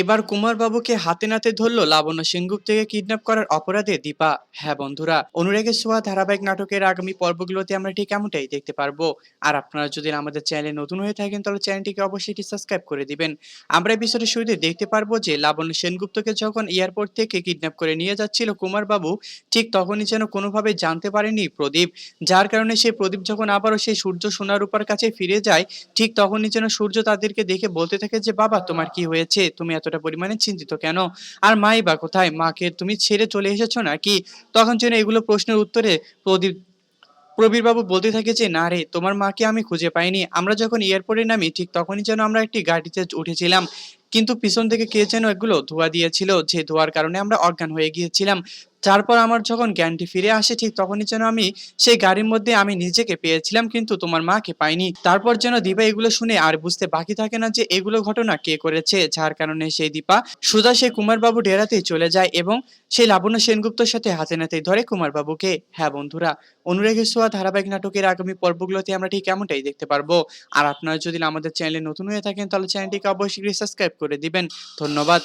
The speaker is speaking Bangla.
এবার কুমারবাবুকে হাতে নাতে ধরল লাবণ্য সেনগুপ্ত থেকে কিডন্যাপ করার অপরাধে দীপা। হ্যাঁ বন্ধুরা, অনুরাগের সোয়া ধারাবাহিক নাটকের আগামী পর্বগুলোতে আমরা ঠিক এমনটাই দেখতে পারব। আর আপনারা যদি আমাদের চ্যানেলে নতুন হয়ে থাকেন, তাহলে চ্যানেলটিকে অবশ্যই সাবস্ক্রাইব করে দিবেন। আমরা এপিসোডের শুরুতে দেখতে পারব যে লাবণ্য সেনগুপ্তকে যখন এয়ারপোর্ট থেকে কিডন্যাপ করে নিয়ে যাচ্ছিল কুমারবাবু, ঠিক তখনই যেন কোনোভাবে জানতে পারেনি প্রদীপ। যার কারণে সেই প্রদীপ যখন আবারও সেই সূর্য সোনার রূপার কাছে ফিরে যায়, ঠিক তখনই যেন সূর্য তাদেরকে দেখে বলতে থাকে যে, বাবা, তোমার কি হয়েছে? তুমি এতটা পরিমাণে চিন্তিত কেন? আর মাই বা কোথায়? মাকে তুমি ছেড়ে চলে এসেছ নাকি? তখন যেন এগুলো প্রশ্নের উত্তরে প্রদীপ, প্রবীরবাবু বলতে থাকে যে, না রে, তোমার মাকে আমি খুঁজে পাইনি। আমরা যখন এয়ারপোর্টে নামি, ঠিক তখনই যেন আমরা একটি গাড়িতে উঠেছিলাম। কিন্তু পিছন থেকে কে যেন এগুলো ধোয়া দিয়েছিল, যে ধোয়ার কারণে আমরা অজ্ঞান হয়ে গিয়েছিলাম। তারপর আমার যখন জ্ঞানটি ফিরে আসে ঠিক তখনই যেন আমি সেই গাড়ির মধ্যে আমি নিজেকে পেয়েছিলাম, কিন্তু তোমার মাকে পাইনি। তারপর যেন দীপা এগুলো শুনে আর বুঝতে বাকি থাকে না যে এগুলো ঘটনা কে করেছে, যার কারণে সেই দীপা সুজা সেই কুমারবাবু ডেরাতেই চলে যায় এবং সেই লাবণ্য সেনগুপ্তর সাথে হাতে নাতেই ধরে কুমারবাবুকে। হ্যাঁ বন্ধুরা অনুরাগের সোয়া ধারাবাহিক নাটকের আগামী পর্বগুলোতে আমরা ঠিক এমনটাই দেখতে পারব। আর আপনারা যদি আমাদের চ্যানেলে নতুন হয়ে থাকেন, তাহলে চ্যানেলটিকে অবশ্যই সাবস্ক্রাইব করে দিবেন। ধন্যবাদ।